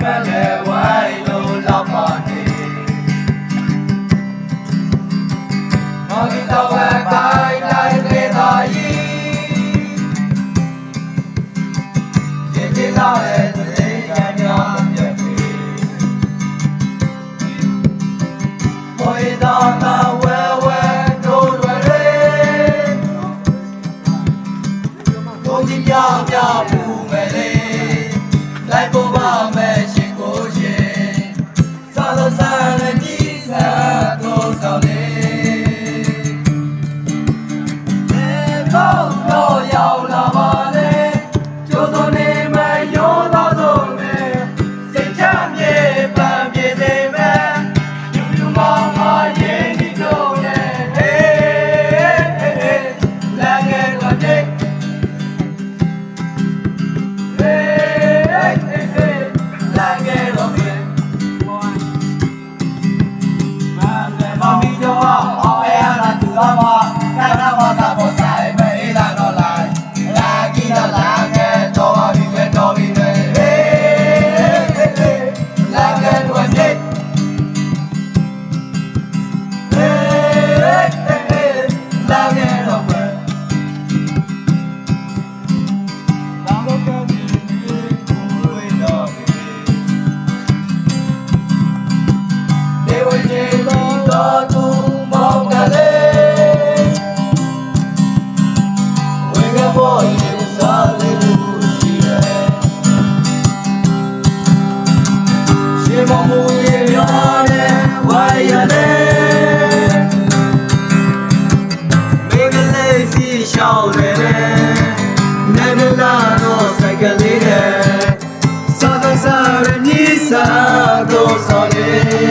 မဲ့လဲဝိုင်းလို့လောက်ပါနေမော်ဂီတော့ဝဲတိုင်းတိုင်းလေးသာကြီးဒီဒီလာရဲ့သေချာညာမြတ်ကြီးမော်ဂီတော့တာဝဲဝဲတို့တွေတို့ကြီးပြပြ Mami, yo amo, amo, amo, amo, amo, ရှောင်းလေတဲ့နဲ့မလာတော့စကလေးတဲ့သာသာရမြစ်စာတော့စော်ရဲ့